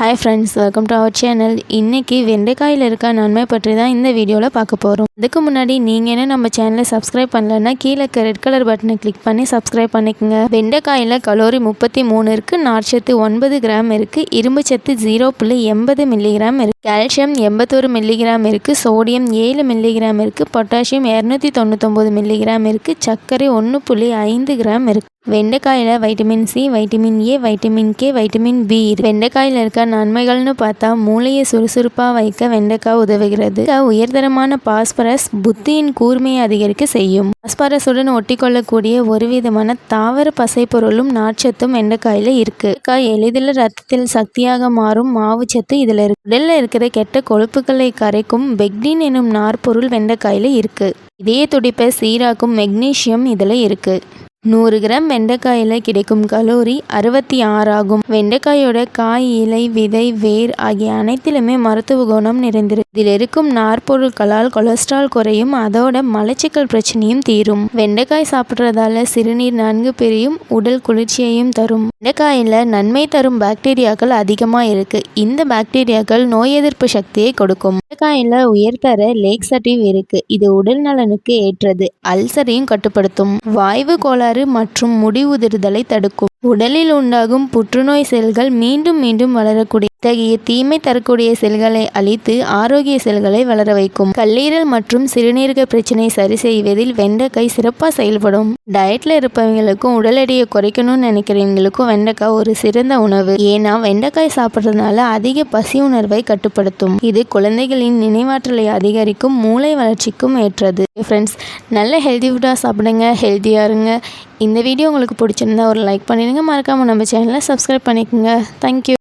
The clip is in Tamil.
Hi friends welcome to our channel இன்றைக்கி வெண்டைக்காயில் இருக்க நன்மை பற்றி தான் இந்த வீடியோவில் பார்க்க போகிறோம் அதுக்கு முன்னாடி நீங்கள் என்ன நம்ம சேனலை சப்ஸ்கிரைப் பண்ணலன்னா கீழே இருக்க ரெட் கலர் பட்டனை கிளிக் பண்ணி சப்ஸ்கிரைப் பண்ணிக்கோங்க. வெண்டைக்காயில் கலோரி முப்பத்தி மூணு இருக்குது நார்ச்சத்து ஒன்பது கிராம் இருக்குது இரும்பு சத்து ஜீரோ புள்ளி எண்பது மில்லிகிராம் இருக்குது கால்சியம் எண்பத்தோரு மில்லிகிராம் இருக்குது சோடியம் ஏழு மில்லிகிராம் இருக்குது பொட்டாசியம் இரநூத்தி தொண்ணூத்தொம்பது மில்லிகிராம் இருக்குது சர்க்கரை ஒன்று புள்ளி ஐந்து கிராம் இருக்குது வெண்டைக்காயில் vitamin C vitamin A vitamin K vitamin B. வெண்டைக்காயில் இருக்க நன்மைகள்னு பார்த்தா மூளையை சுறுசுறுப்பாக வைக்க வெண்டைக்காய் உதவுகிறது. உயர்தரமான பாஸ்பரஸ் புத்தியின் கூர்மையை அதிகரிக்க செய்யும். பாஸ்பரஸுடன் ஒட்டிக்கொள்ளக்கூடிய ஒரு விதமான தாவர பசைப்பொருளும் நார்ச்சத்தும் வெண்டைக்காயில் இருக்குது காய் எளிதில் ரத்தத்தில் சக்தியாக மாறும். மாவுச்சத்து இதில் இருக்கு. உடலில் இருக்கிற கெட்ட கொழுப்புகளை கரைக்கும் பெக்டின் எனும் நார்பொருள் வெண்டைக்காயில் இருக்கு. இதய துடிப்பை சீராக்கும் மெக்னீஷியம் இதில் இருக்கு. நூறு கிராம் வெண்டைக்காயில் கிடைக்கும் கலோரி அறுபத்தி ஆறாகும். வெண்டைக்காயோட காய் இலை விதை வேர் ஆகிய அனைத்திலுமே மருத்துவ குணம் நிறைந்திருக்கு இதில் இருக்கும் நார்பொருட்களால் கொலஸ்ட்ரால் குறையும் அதோட மலச்சிக்கல் பிரச்சனையும் தீரும். வெண்டைக்காய் சாப்பிட்றதால சிறுநீர் நன்கு பிரியும் உடல் குளிர்ச்சியையும் தரும். வெண்டைக்காயில் நன்மை தரும் பாக்டீரியாக்கள் அதிகமாக இருக்கு. இந்த பாக்டீரியாக்கள் நோய் எதிர்ப்பு சக்தியை கொடுக்கும். வெண்டைக்காயில் உயர்தர லேக்சட்டிவ் இருக்கு. இது உடல் நலனுக்கு ஏற்றது அல்சரையும் கட்டுப்படுத்தும். வாய்வு கோளாறு கோளாறு மற்றும் முடிவுதிர்தலை தடுக்கும். உடலில் உண்டாகும் புற்றுநோய் செல்கள் மீண்டும் மீண்டும் வளரக்கூடிய இத்தகைய தீமை தரக்கூடிய செல்களை அழித்து ஆரோக்கிய செல்களை வளர வைக்கும். கல்லீரல் மற்றும் சிறுநீரக பிரச்சனை சரி செய்வதில் வெண்டைக்காய் சிறப்பாக செயல்படும். டயட்ல இருப்பவங்களுக்கும் உடல் எடையை குறைக்கணும்னு நினைக்கிறவங்களுக்கும் வெண்டைக்காய் ஒரு சிறந்த உணவு. ஏன்னா வெண்டைக்காய் சாப்பிட்றதுனால அதிக பசி உணர்வை கட்டுப்படுத்தும். இது குழந்தைகளின் நினைவாற்றலை அதிகரிக்கும் மூளை வளர்ச்சிக்கும் ஏற்றது. ஃப்ரெண்ட்ஸ் நல்ல ஹெல்தி ஃபுட்டாக சாப்பிடுங்க ஹெல்த்தியாக இருங்க. இந்த வீடியோ உங்களுக்கு பிடிச்சிருந்தா ஒரு லைக் பண்ணிடுங்க. மறக்காமல் நம்ம சேனலை சப்ஸ்கிரைப் பண்ணிக்கோங்க. தேங்க்யூ